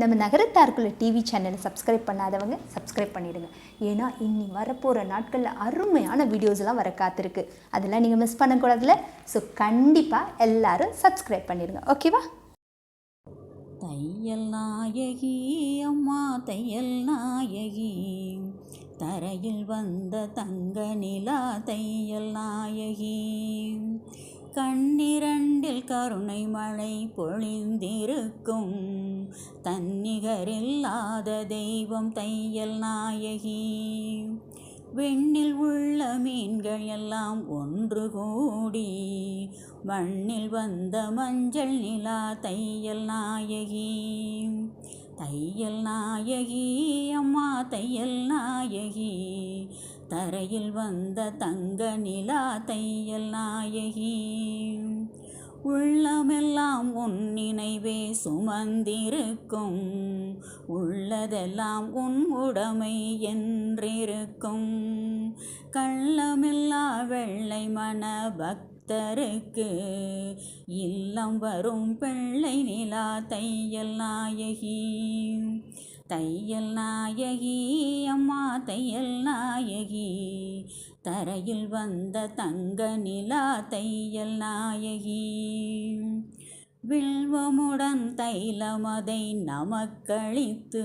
நம்ம நகரத்தாருக்குள்ள டிவி சேனலை சப்ஸ்கிரைப் பண்ணாதவங்க சப்ஸ்கிரைப் பண்ணிடுங்க. ஏன்னா இன்னி வரப்போகிற நாட்களில் அருமையான வீடியோஸ்லாம் வர காத்திருக்கு. அதெல்லாம் நீங்கள் மிஸ் பண்ணக்கூடாதுல ஸோ கண்டிப்பாக எல்லாரும் சப்ஸ்கிரைப் பண்ணிடுங்க. ஓகேவா தையல் நாயகி அம்மா தையல் நாயகி. தரையில் வந்த தங்க நிலா தையல் நாயகி. கண்ணிரண்டில் கருணை மழை பொழிந்திருக்கும். தன்னிகரில்லாத தெய்வம் தையல் நாயகி. விண்ணில் உள்ள மீன்கள் எல்லாம் ஒன்று கூடி மண்ணில் வந்த மஞ்சள் நிலா தையல் நாயகி. தையல் நாயகி அம்மா தையல் நாயகி. தரையில் வந்த தங்க நிலா தையல் நாயகி. உள்ளமெல்லாம் உன் நினைவே சுமந்திருக்கும். உள்ளதெல்லாம் உன் உடைமை என்றிருக்கும். கள்ளமில்லா வெள்ளை மன பக்தருக்கு இல்லம் வரும் பிள்ளை நிலா தையல் நாயகி. தையல் நாயகி அம்மா தையல் நாயகி. தரையில் வந்த தங்க நிலா தையல் நாயகி. வில்வமுடன் தைலமதை நமக்களித்து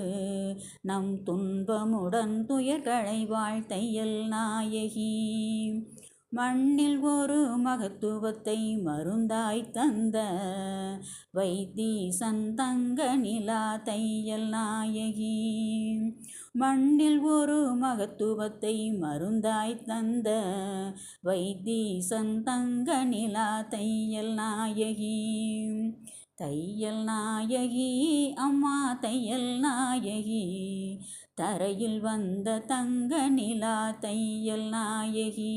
நம் துன்பமுடன் துயர்களை வாழ்த்தையல் நாயகி. மண்ணில் ஒரு மகத்துவத்தை மருந்தாய் தந்த வைத்தீசன் தங்க நிலா தையல் நாயகி. மண்ணில் ஒரு மகத்துவத்தை மருந்தாய் தந்த வைத்தீசன் தங்க நிலா தையல் நாயகி. தையல் நாயகி அம்மா தையல் நாயகி. தரையில் வந்த தங்க நிலா தையல் நாயகி.